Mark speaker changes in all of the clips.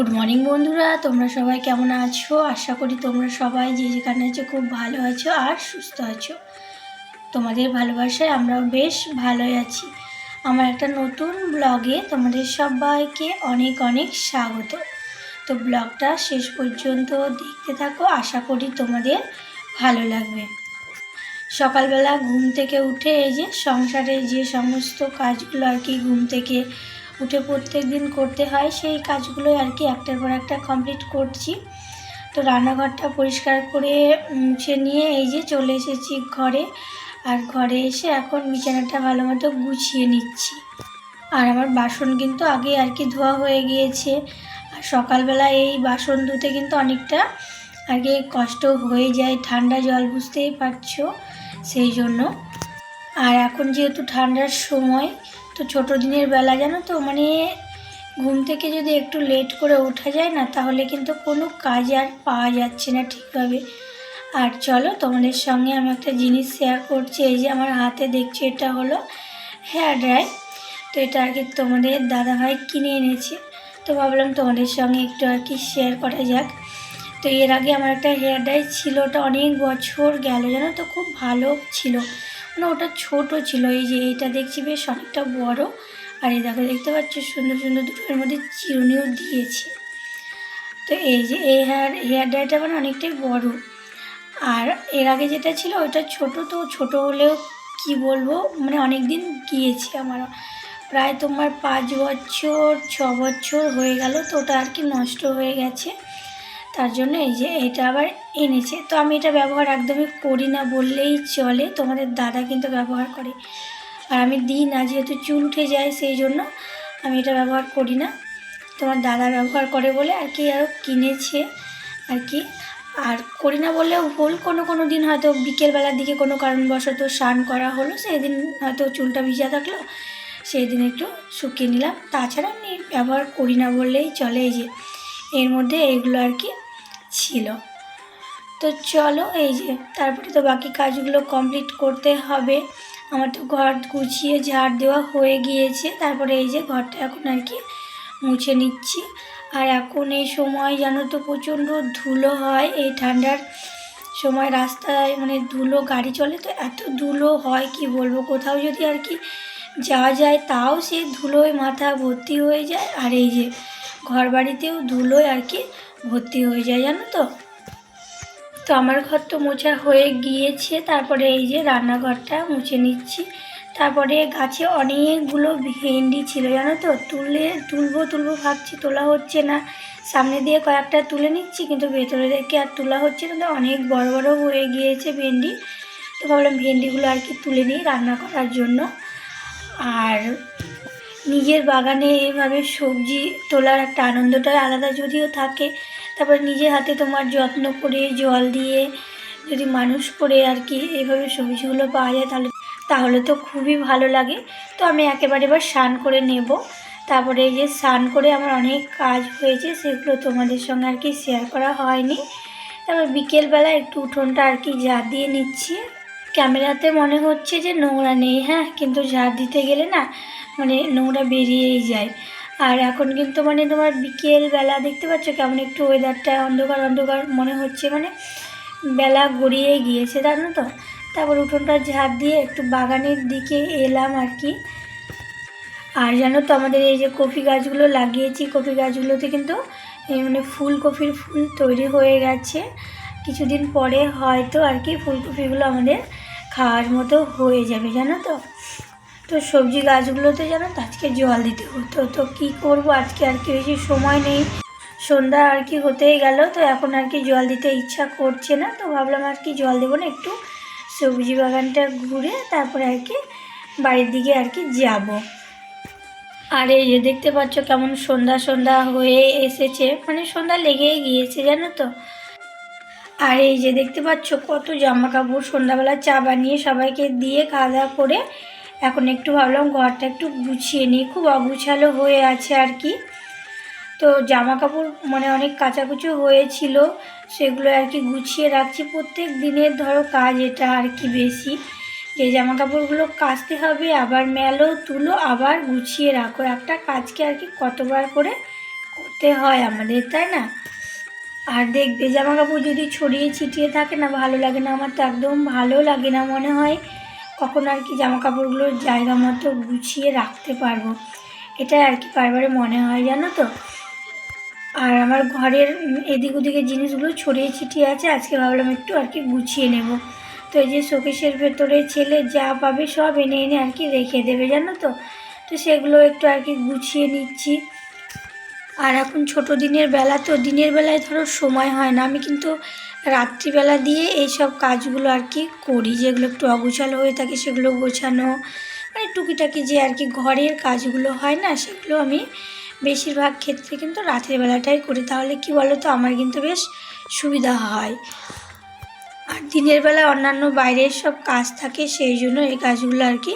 Speaker 1: Good morning বন্ধুরা, তোমরা সবাই কেমন আছো? আশা করি তোমরা সবাই যে যেখানে আছো খুব ভালো আছো আর সুস্থ আছো। তোমাদের ভালোবাসায় আমরাও বেশ ভালোই আছি। আমার একটা নতুন ব্লগে তোমাদের সবাইকে অনেক অনেক স্বাগত। তো ব্লগটা শেষ পর্যন্ত দেখতে থাকো, আশা করি তোমাদের ভালো লাগবে। সকালবেলা ঘুম থেকে উঠে এই যে সংসারে যে সমস্ত কাজগুলো আর কি ঘুম থেকে উঠে প্রত্যেক দিন করতে হয়, সেই কাজগুলো আর কি একটার পর একটা কমপ্লিট করছি। তো রান্নাঘরটা পরিষ্কার করে মুছে নিয়ে এই যে চলে এসেছি ঘরে। আর ঘরে এসে এখন বিছানাটা ভালো মতো গুছিয়ে নিচ্ছি। আর আমার বাসন কিন্তু আগে আর কি ধোয়া হয়ে গিয়েছে। আর সকালবেলা এই বাসন ধুতে কিন্তু অনেকটা আগে কষ্ট হয়ে যায়, ঠান্ডা জল বুঝতেই পারছ, সেই জন্য। আর এখন যেহেতু ঠান্ডার সময় তো ছোটো দিনের বেলা জানো তো মানে ঘুম থেকে যদি একটু লেট করে ওঠা যায় না, তাহলে কিন্তু কোনো কাজ আর পাওয়া যাচ্ছে না ঠিকভাবে। আর চলো তোমাদের সঙ্গে আমি একটা জিনিস শেয়ার করছি, এই যে আমার হাতে দেখছি এটা হলো হেয়ার ড্রাই তো এটা আর কি তোমাদের দাদাভাই কিনে এনেছে। তো ভাবলাম তোমাদের সঙ্গে একটু আর কি শেয়ার করা যাক। তো এর আগে আমার একটা হেয়ার ড্রাই ছিল, ওটা অনেক বছর গেল, জানো তো, খুব ভালো ছিল। মানে ওটা ছোট ছিল। এই যে এটা দেখছি বেশ অনেকটা বড়। আর এই দেখো, দেখতে পাচ্ছ সুন্দর সুন্দর দুটোর মধ্যে চিরুনিও দিয়েছে। তো এই যে এই হেয়ার হেয়ার ড্রাইটা মানে অনেকটাই বড়। আর এর আগে যেটা ছিল ওটা ছোট তো, ছোট হলেও কি বলব মানে অনেক দিন গিয়েছে আমার প্রায় তোমার পাঁচ বছর, ছ বছর হয়ে গেল, তো ওটা আর কি নষ্ট হয়ে গেছে। তার জন্য এই যে এটা আবার এনেছে। তো আমি এটা ব্যবহার একদমই করি না বললেই চলে, তোমাদের দাদা কিন্তু ব্যবহার করে। আর আমি দিই না, যেহেতু চুল উঠে যায় সেই জন্য আমি এটা ব্যবহার করি না। তোমার দাদা ব্যবহার করে বলে আর কি আরও কিনেছে আর কি। আর করি না বললেও ভুল, কোনো কোনো দিন হয়তো বিকেলবেলার দিকে কোনো কারণবশত স্নান করা হলো সেই দিন হয়তো চুলটা ভিজা থাকল সেই দিন একটু শুকিয়ে নিলাম। তাছাড়া আমি ব্যবহার করি না বললেই চলে এই যে। এর মধ্যে এইগুলো আর কি ছিল। তো চলো এই যে, তারপরে তো বাকি কাজগুলো কমপ্লিট করতে হবে। আমার তো ঘর গুছিয়ে ঝাড় দেওয়া হয়ে গিয়েছে। তারপরে এই যে ঘরটা এখন আর কি মুছে নিচ্ছি। আর এখন এই সময় জানো তো প্রচণ্ড ধুলো হয়। এই ঠান্ডার সময় রাস্তায় মানে ধুলো গাড়ি চলে তো এত ধুলো হয়, কি বলব? কোথাও যদি আর কি যাওয়া যায়, তাও সে ধুলোয় মাথা ভর্তি হয়ে যায়। আর এই যে ঘর বাড়িতেও ধুলোয় আর কি ভর্তি হয়ে যায়, জানো তো? তো আমার ঘর তো মোছা হয়ে গিয়েছে, তারপরে এই যে রান্নাঘরটা মুছে নিচ্ছি। তারপরে গাছে অনেকগুলো ভেন্ডি ছিল, জানো তো? তুলে, তুলবো তুলবো ভাবছি, তোলা হচ্ছে না। সামনে দিয়ে কয়েকটা তুলে নিচ্ছি, কিন্তু ভেতরে দেখে আর তোলা হচ্ছে না, তো অনেক বড় বড় হয়ে গিয়েছে ভেন্ডি। তো ভাবলাম ভেন্ডিগুলো আর কি তুলে নিই রান্না করার জন্য। আর নিজের বাগানে এইভাবে সবজি তোলার একটা আনন্দটাই আলাদা যদিও থাকে, তারপর নিজের হাতে তোমার যত্ন করে জল দিয়ে যদি মানুষ করে আর কি এভাবে সবজিগুলো পাওয়া যায় তাহলে তাহলে তো খুবই ভালো লাগে। তো আমি একেবারে এবার স্নান করে নেব। তারপরে এই যে স্নান করে আমার অনেক কাজ হয়েছে, সেগুলো তোমাদের সঙ্গে আর কি শেয়ার করা হয়নি। তারপর বিকেলবেলা একটু উঠোনটা আর কি ঝাড় দিয়ে নিচ্ছি। ক্যামেরাতে মনে হচ্ছে যে নোংরা নেই হ্যাঁ? কিন্তু ঝাড় দিতে গেলে না মানে নোংরা বেরিয়েই যায়। আর এখন কিন্তু মানে তোমার বিকেলবেলা দেখতে পাচ্ছ কেমন একটু ওয়েদারটা অন্ধকার অন্ধকার মনে হচ্ছে মানে বেলা গড়িয়ে গিয়েছে, জানো তো? তারপর উঠোনটা ঝাড় দিয়ে একটু বাগানের দিকে এলাম আর কি। আর জানো তো, আমাদের এই যে কফি গাছগুলো লাগিয়েছি, কফি গাছগুলোতে কিন্তু মানে ফুলকপির ফুল তৈরি হয়ে গেছে। কিছুদিন পরে হয়তো আর কি ফুলকপিগুলো আমাদের খাওয়ার মতো হয়ে যাবে, জানো তো? তো সবজি গাছগুলোতে যেন আজকে জল দিতে হতো। তো কি করব? আজকে আর কি বেশি সময় নেই। সন্ধ্যা আর কি হতেই গেল, তো এখন আর কি জল দিতে ইচ্ছা করছে না, তো ভাবলাম আর কি জল দেবো না, একটু সবজি বাগানটা ঘুরে তারপরে আর কি বাড়ির দিকে আর কি যাব। আর এই যে দেখতে পাচ্ছ কেমন সন্ধ্যা সন্ধ্যা হয়ে এসেছে মানে সন্ধ্যা লেগেই গিয়েছে, জানো তো? আর এই যে দেখতে পাচ্ছ কত জামা কাপড় সন্ধ্যাবেলা চা বানিয়ে সবাইকে দিয়ে খাওয়া দাওয়া করে এখন একটু ভাবলাম ঘরটা একটু গুছিয়ে নিই। খুব অগুছালো হয়ে আছে আর কি। তো জামা কাপড় মানে অনেক কাচাকুচো হয়েছিল, সেগুলো আর কি গুছিয়ে রাখছি। প্রত্যেক দিনের ধরো কাজ এটা আর কি বেশি। যে জামা কাপড়গুলো কাচতে হবে, আবার মেলো, তুলো, আবার গুছিয়ে রাখো। একটা কাজকে আর কি কতবার করে করতে হয় আমাদের, তাই না? আর দেখবে জামা কাপড় যদি ছড়িয়ে ছিটিয়ে থাকে না, ভালো লাগে না। আমার তো একদম ভালো লাগে না মনে হয়। কখন আর কি জামা কাপড়গুলোর জায়গা মতো গুছিয়ে রাখতে পারব। এটাই আর কি বারবারে মনে হয় জানো তো? আর আমার ঘরের এদিক ওদিকে জিনিসগুলো ছড়িয়ে ছিটিয়ে আছে, আজকে ভাবলাম একটু আর কি গুছিয়ে নেব। তো এই যে শোকেশের ভেতরে ছেলে যা পাবে সব এনে এনে আর কি রেখে দেবে জানো তো? তো সেগুলো একটু আর কি গুছিয়ে নিচ্ছি। আর এখন ছোট দিনের বেলা তো দিনের বেলায় ধরো সময় হয় না। আমি কিন্তু রাত্রিবেলা দিয়ে এই সব কাজগুলো আর কি করি, যেগুলো একটু অগোছালো হয়ে থাকে সেগুলো গোছানো। মানে টুকিটাকি যে আর কি ঘরের কাজগুলো হয় না, সেগুলো আমি বেশিরভাগ ক্ষেত্রে কিন্তু রাতের বেলাটাই করি। তাহলে কি বলো তো আমার কিন্তু বেশ সুবিধা হয়। আর দিনের বেলা অন্যান্য বাইরের সব কাজ থাকে, সেই জন্য এই কাজগুলো আর কি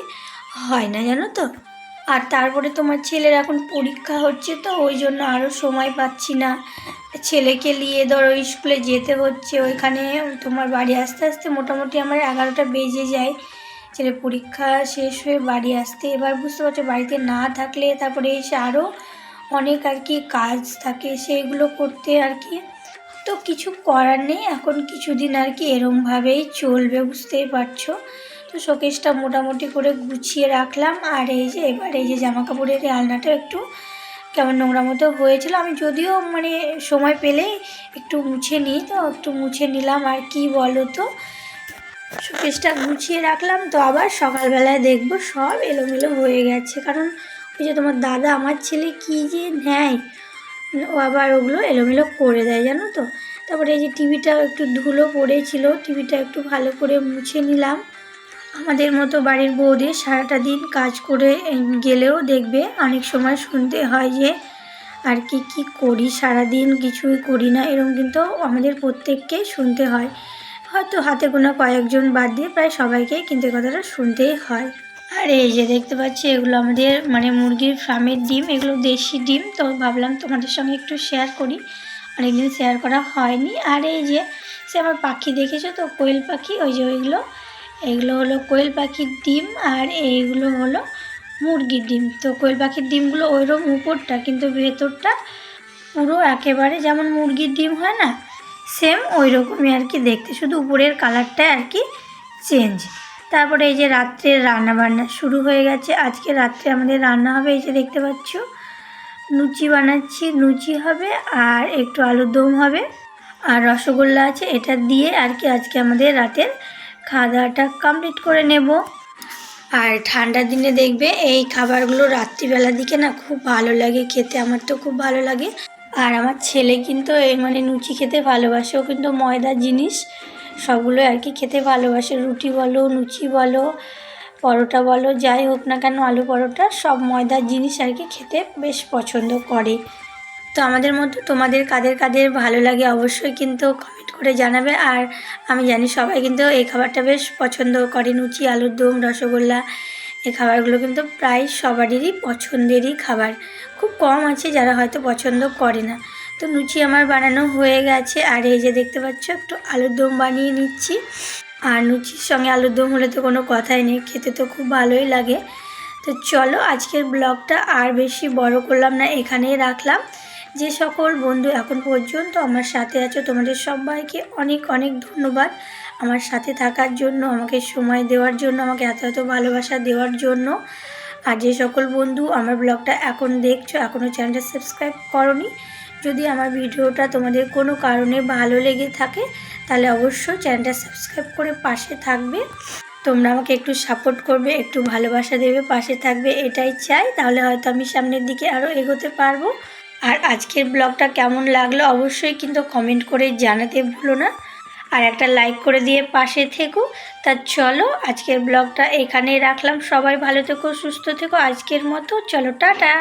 Speaker 1: হয় না, জানো তো? আর তারপরে তোমার ছেলের এখন পরীক্ষা হচ্ছে তো, ওই জন্য আরও সময় পাচ্ছি না। ছেলেকে নিয়ে ধরো স্কুলে যেতে হচ্ছে, ওইখানে তোমার বাড়ি আসতে আসতে মোটামুটি আমার এগারোটা বেজে যায়। ছেলে পরীক্ষা শেষ হয়ে বাড়ি আসতে, এবার বুঝতে পারছ বাড়িতে না থাকলে তারপরে এসে আরও অনেক আর কি কাজ থাকে সেইগুলো করতে আর কি। তো কিছু করার নেই, এখন কিছুদিন আর কি এরমভাবেই চলবে, বুঝতেই পারছ। তো শোকেসটা মোটামুটি করে গুছিয়ে রাখলাম। আর এই যে এবার এই যে জামা কাপড়ের আলনাটা একটু কেমন নোংরা মতো হয়েছিল। আমি যদিও মানে সময় পেলেই একটু মুছে নিই, তো একটু মুছে নিলাম। আর কি বলো তো শোকেসটা গুছিয়ে রাখলাম, তো আবার সকালবেলায় দেখব সব এলোমেলো হয়ে গেছে। কারণ ওই যে তোমার দাদা, আমার ছেলে কি যে নেয়, ও আবার ওগুলো এলোমেলো করে দেয়, জানো তো? তারপরে এই যে টিভিটা একটু ধুলো পড়েছিল, টিভিটা একটু ভালো করে মুছে নিলাম। আমাদের মতো বাড়ির বউদের সারাটা দিন কাজ করে গেলেও দেখবে অনেক সময় শুনতে হয় যে, আর কি কি করি? সারা দিন কিছুই করি না। এরকম কিন্তু আমাদের প্রত্যেককেই শুনতে হয়। হয়তো হাতে গোনা কয়েকজন বাদ দিয়ে প্রায় সবাইকেই কিন্তু কথাটা শুনতেই হয়। আর এই যে দেখতে পাচ্ছি, এগুলো আমাদের মানে মুরগির ফার্মের ডিম, এগুলো দেশি ডিম। তো ভাবলাম তোমাদের সঙ্গে একটু শেয়ার করি। অনেকদিন শেয়ার করা হয়নি। আর এই যে, সে আমার পাখি দেখেছ তো, কোয়েল পাখি? ওই যে ওইগুলো। এগুলো হলো কোয়েল পাখির ডিম আর এইগুলো হলো মুরগির ডিম। তো কোয়েল পাখির ডিমগুলো ওইরকম উপরটা, কিন্তু ভেতরটা পুরো একেবারে যেমন মুরগির ডিম হয় না সেম ওই রকমই আর কি দেখতে। শুধু উপরের কালারটা আর কি চেঞ্জ তারপরে এই যে রাত্রে রান্না বান্না শুরু হয়ে গেছে। আজকে রাত্রে আমাদের রান্না হবে, এই যে দেখতে পাচ্ছ, লুচি বানাচ্ছি। লুচি হবে আর একটু আলুর দম হবে। আর রসগোল্লা আছে, এটা দিয়ে আর কি আজকে আমাদের রাতের খাওয়া দাওয়াটা কমপ্লিট করে নেব। আর ঠান্ডার দিনে দেখবে এই খাবারগুলো রাত্রিবেলার দিকে না খুব ভালো লাগে, খেতে আমার তো খুব ভালো লাগে। আর আমার ছেলে কিন্তু এই মানে লুচি খেতে ভালোবাসে, ও কিন্তু ময়দার জিনিস সবগুলো আর কি খেতে ভালোবাসে। রুটি বলো, লুচি বলো, পরোটা বলো, যাই হোক না কেন আলু পরোটা সব ময়দার জিনিস আর কি খেতে বেশ পছন্দ করে। তো আমাদের মধ্যে তোমাদের কাদের কাদের ভালো লাগে অবশ্যই কিন্তু কমেন্ট করে জানাবে। আর আমি জানি সবাই কিন্তু এই খাবারটা বেশ পছন্দ করে, লুচি, আলুর দম, রসগোল্লা। এই খাবারগুলো কিন্তু প্রায় সবারই পছন্দেরই খাবার। খুব কম আছে যারা হয়তো পছন্দ করে না। তো লুচি আমার বানানো হয়ে গেছে। আর এই যে দেখতে পাচ্ছ, একটু আলুর দম বানিয়ে নিচ্ছি। আর লুচির সঙ্গে আলুর দম হলে তো কোনো কথাই নেই, খেতে তো খুব ভালোই লাগে। তো চলো আজকের ব্লগটা আর বেশি বড় করলাম না, এখানেই রাখলাম। যে সকল বন্ধু এখন পর্যন্ত আমার সাথে আছো, তোমাদের সবাইকে অনেক অনেক ধন্যবাদ। আমার সাথে থাকার জন্য, আমাকে সময় দেওয়ার জন্য, আমাকে এত এত ভালোবাসা দেওয়ার জন্য। আর যে সকল বন্ধু আমার ব্লগটা এখন দেখছ এখনও চ্যানেলটা সাবস্ক্রাইব করনি, যদি আমার ভিডিওটা তোমাদের কোনো কারণে ভালো লেগে থাকে, তাহলে অবশ্যই চ্যানেলটা সাবস্ক্রাইব করে পাশে থাকবে। তোমরা আমাকে একটু সাপোর্ট করবে, একটু ভালোবাসা দেবে, পাশে থাকবে, এটাই চাই। তাহলে হয়তো আমি সামনের দিকে আরও এগোতে পারব। আর আজকের ব্লগটা কেমন লাগল অবশ্যই কিন্তু কমেন্ট করে জানাতে ভুলো না। আর একটা লাইক করে দিয়ে পাশে থেকো। তা চলো আজকের ব্লগটা এখানে রাখলাম। সবাই ভালো থেকো, সুস্থ থেকো। আজকের মতো চলো, টাটা।